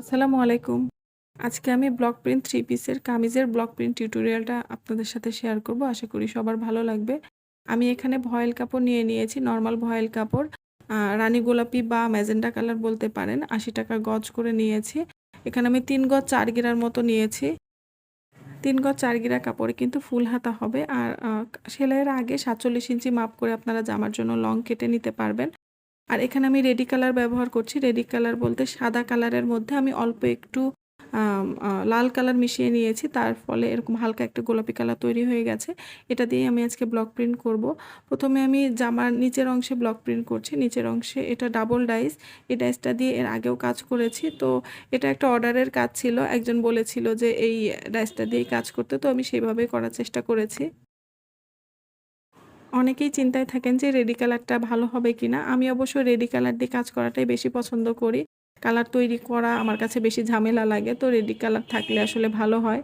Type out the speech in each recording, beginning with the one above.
আসসালামু আলাইকুম। আজকে আমি ব্লক প্রিন্ট থ্রি পিসের কামিজের ব্লক প্রিন্ট টিউটোরিয়ালটা আপনাদের সাথে শেয়ার করব। আশা করি সবার ভালো লাগবে। আমি এখানে ভয়েল কাপড় নিয়ে নিয়েছি, নর্মাল ভয়েল কাপড়। রানী গোলাপি বা ম্যাজেন্ডা কালার বলতে পারেন। ৳৮০ গজ করে নিয়েছি। এখানে আমি তিন গজ চার গিরার মতো নিয়েছি। তিন গজ চার গিরা কাপড়ে কিন্তু ফুল হাতা হবে। আর সেলাইয়ের আগে ৪৭ ইঞ্চি মাপ করে আপনারা জামার জন্য লং কেটে নিতে পারবেন। আর এখানে আমি রেডি কালার ব্যবহার করছি। রেডি কালার বলতে সাদা কালারের মধ্যে আমি অল্প একটু লাল কালার মিশিয়ে নিয়েছি। তার ফলে এরকম হালকা একটা গোলাপি কালার তৈরি হয়ে গেছে। এটা দিয়েই আমি আজকে ব্লক প্রিন্ট করব। প্রথমে আমি জামার নিচের অংশে ব্লক প্রিন্ট করছি। নিচের অংশে এটা ডাবল ডাইস। এই ডাইসটা দিয়ে এর আগেও কাজ করেছি। তো এটা একটা অর্ডারের কাজ ছিল। একজন বলেছিল যে এই ডাইসটা দিয়েই কাজ করতে। তো আমি সেভাবেই করার চেষ্টা করেছি। অনেকেই চিন্তায় থাকেন যে রেডি কালারটা ভালো হবে কিনা। আমি অবশ্য রেডি কালার দিয়ে কাজ করাটাই বেশি পছন্দ করি। কালার তৈরি করা আমার কাছে বেশি ঝামেলা লাগে। তো রেডি কালার থাকলে আসলে ভালো হয়।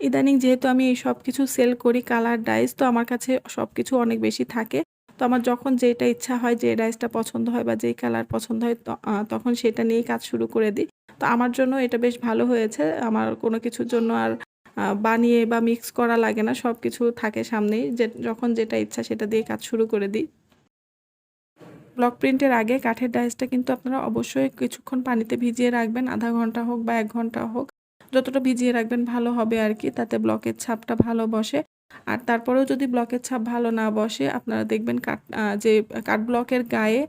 ইদানিং যেহেতু আমি এই সব কিছু সেল করি কালার ডাইস, তো আমার কাছে সব কিছু অনেক বেশি থাকে। তো আমার যখন যেটা ইচ্ছা হয় যে ডাইসটা পছন্দ হয় বা যেই কালার পছন্দ হয় তখন সেটা নিয়েই কাজ শুরু করে দিই। তো আমার জন্য এটা বেশ ভালো হয়েছে। আমার কোনো কিছুর জন্য আর বানিয়ে বা মিক্স করা লাগে না। সব কিছু থাকে সামনেই। যে, যখন যেটা ইচ্ছা সেটা দিয়ে কাজ শুরু করে দিই। ব্লক প্রিন্টের আগে কাঠের ডাইসটা কিন্তু আপনারা অবশ্যই কিছুক্ষণ পানিতে ভিজিয়ে রাখবেন। আধা ঘণ্টা হোক বা এক ঘণ্টা হোক। যতটা ভিজিয়ে রাখবেন ভালো হবে আর কি, তাতে ব্লকের ছাপটা ভালো বসে। আর তারপরেও যদি ব্লকের ছাপ ভালো না বসে, আপনারা দেখবেন আ, যে, কাঠ ব্লকের গায়ে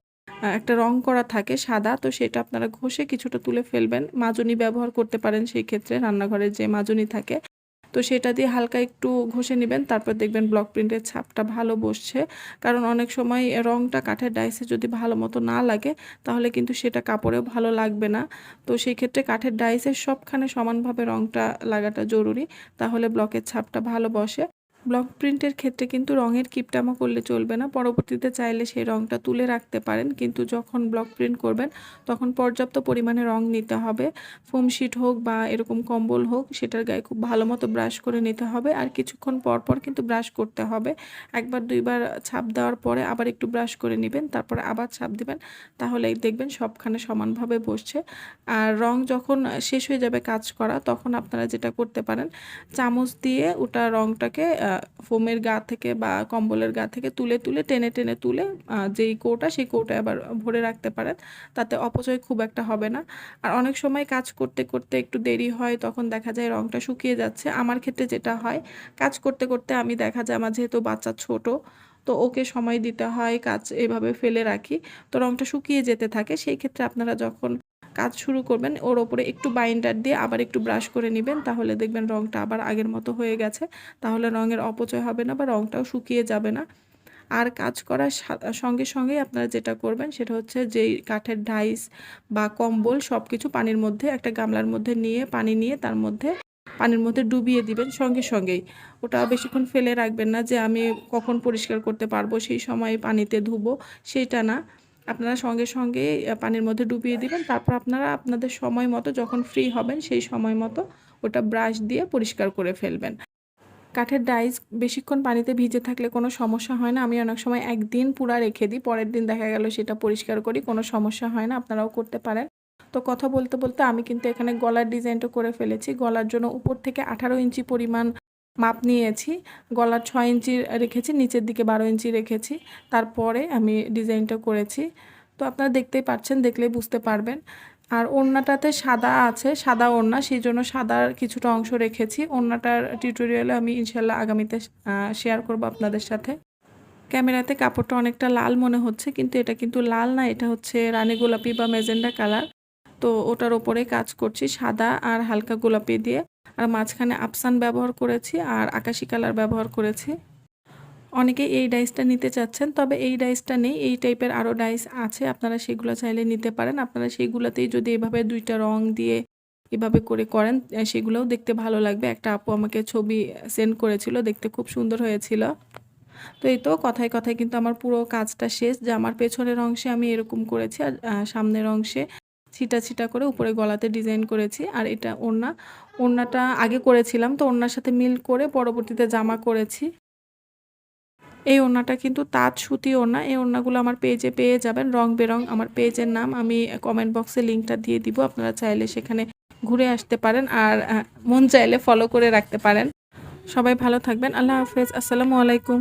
একটা রং করা থাকে সাদা। তো সেটা আপনারা ঘষে কিছুটা তুলে ফেলবেন। মাজনি ব্যবহার করতে পারেন সেই ক্ষেত্রে রান্নাঘরে যে মাজনি থাকে। তো সেটা দিয়ে হালকা একটু ঘষে নেবেন, তারপর দেখবেন ব্লক প্রিন্টের ছাপটা ভালো বসছে। কারণ অনেক সময় রংটা কাঠের ডাইসে যদি ভালো মতো না লাগে, তাহলে কিন্তু সেটা কাপড়েও ভালো লাগবে না। তো সেই ক্ষেত্রে কাঠের ডাইসের সবখানে সমানভাবে রংটা লাগাটা জরুরি। তাহলে ব্লকের ছাপটা ভালো বসে। ব্লক প্রিন্টের ক্ষেত্রে কিন্তু রঙের কিপটামো করলে চলবে না। পরবর্তীতে চাইলে সেই রংটা তুলে রাখতে পারেন। কিন্তু যখন ব্লক প্রিন্ট করবেন তখন পর্যাপ্ত পরিমাণে রং নিতে হবে। ফোম শিট হোক বা এরকম কম্বল হোক সেটার গায়ে খুব ভালো মতো ব্রাশ করে নিতে হবে। আর কিছুক্ষণ পর, পর কিন্তু ব্রাশ করতে হবে। একবার দুইবার ছাপ দেওয়ার পরে আবার একটু ব্রাশ করে নেবেন তারপরে আবার ছাপ দেবেন তাহলেই দেখবেন সবখানে সমানভাবে বসছে। আর রং যখন শেষ হয়ে যাবে কাজ করা তখন আপনারা যেটা করতে পারেন চামচ দিয়ে ওটা রংটাকে ফোমের গা থেকে বা কম্বলের গা থেকে তুলে, তুলে টেনে, টেনে তুলে যেই কৌটা সেই কৌটায় আবার ভরে রাখতে পারেন। তাতে অপচয় খুব একটা হবে না। আর অনেক সময় কাজ করতে, করতে একটু দেরি হয় তখন দেখা যায় রংটা শুকিয়ে যাচ্ছে। আমার ক্ষেত্রে যেটা হয় কাজ করতে, করতে আমি দেখা যায় আমার যেহেতু বাচ্চা ছোট তো ওকে সময় দিতে হয় কাজ এভাবে ফেলে রাখি। তো রংটা শুকিয়ে যেতে থাকে। সেই ক্ষেত্রে আপনারা যখন কাজ শুরু করবেন ওর ওপরে একটু বাইন্ডার দিয়ে আবার একটু ব্রাশ করে নেবেন তাহলে দেখবেন রংটা আবার আগের মতো হয়ে গেছে। তাহলে রঙের অপচয় হবে না বা রংটাও শুকিয়ে যাবে না। আর কাজ করার সঙ্গে, সঙ্গেই আপনারা যেটা করবেন সেটা হচ্ছে যেই কাঠের ডাইস বা কম্বল সব কিছু পানির মধ্যে একটা গামলার মধ্যে নিয়ে পানি নিয়ে তার মধ্যে পানির মধ্যে ডুবিয়ে দিবেন সঙ্গে, সঙ্গেই। ওটা বেশিক্ষণ ফেলে রাখবেন না যে আমি কখন পরিষ্কার করতে পারব সেই সময় পানিতে ধুবো সেইটা না। আপনারা সঙ্গে, সঙ্গেই আ পানির মধ্যে ডুবিয়ে দিবেন। তারপর আপনারা আপনাদের সময় মতো যখন ফ্রি হবেন সেই সময় মতো ওটা ব্রাশ দিয়ে পরিষ্কার করে ফেলবেন। কাঠের ডাইস বেশিক্ষণ পানিতে ভিজে থাকলে কোনো সমস্যা হয় না। আমি অনেক সময় একদিন পুরা রেখে দিই। পরের দিন দেখা গেল সেটা পরিষ্কার করি। কোনো সমস্যা হয় না। আপনারাও করতে পারেন। তো কথা বলতে, বলতে আমি কিন্তু এখানে গলার ডিজাইনটা করে ফেলেছি। গলার জন্য উপর থেকে ১৮ ইঞ্চি পরিমাণ মাপ নিয়েছি। গলার ৬ ইঞ্চি রেখেছি, নিচের দিকে ১২ ইঞ্চি রেখেছি। তারপরে আমি ডিজাইনটা করেছি। তো আপনারা দেখতেই পাচ্ছেন, দেখলেই বুঝতে পারবেন। আর ওড়নাটাতে সাদা আছে, সাদা ওড়না সেই জন্য সাদার কিছুটা অংশ রেখেছি। ওড়নাটার টিউটোরিয়ালে আমি ইনশাল্লাহ আগামীতে শেয়ার করব আপনাদের সাথে। ক্যামেরাতে কাপড়টা অনেকটা লাল মনে হচ্ছে কিন্তু এটা কিন্তু লাল না এটা হচ্ছে রানী গোলাপি বা মেজেন্ডা কালার। তো ওটার উপরে কাজ করছি সাদা আর হালকা গোলাপি দিয়ে। আর মাঝখানে আফসান ব্যবহার করেছি আর আকাশি কালার ব্যবহার করেছি। অনেকেই এই ডাইসটা নিতে চাচ্ছেন। তবে এই ডাইসটা নেই। এই টাইপের আরও ডাইস আছে। আপনারা সেগুলো চাইলে নিতে পারেন। আপনারা সেইগুলোতেই যদি এভাবে ২ টা রং দিয়ে এভাবে করে করেন সেগুলোও দেখতে ভালো লাগবে। একটা আপু আমাকে ছবি সেন্ড করেছিল। দেখতে খুব সুন্দর হয়েছিল। তো এই তো কথায়, কথায় কিন্তু আমার পুরো কাজটা শেষ। যে আমার পেছনের অংশে আমি এরকম করেছি আর সামনের অংশে ছিটা, ছিটা করে উপরে গলাতে ডিজাইন করেছি। আর এটা ওড়না। ওড়নাটা আগে করেছিলাম তো ওড়নার সাথে মিল করে পরবর্তীতে জামা করেছি। এই ওড়নাটা কিন্তু তাঁত সুতি ওড়না। এই ওড়নাগুলো আমার পেজে পেয়ে যাবেন। রং বেরং আমার পেজের নাম আমি কমেন্ট বক্সে লিঙ্কটা দিয়ে দিব। আপনারা চাইলে সেখানে ঘুরে আসতে পারেন আর মন চাইলে ফলো করে রাখতে পারেন সবাই ভালো থাকবেন আল্লাহ হাফেজ আসসালামু আলাইকুম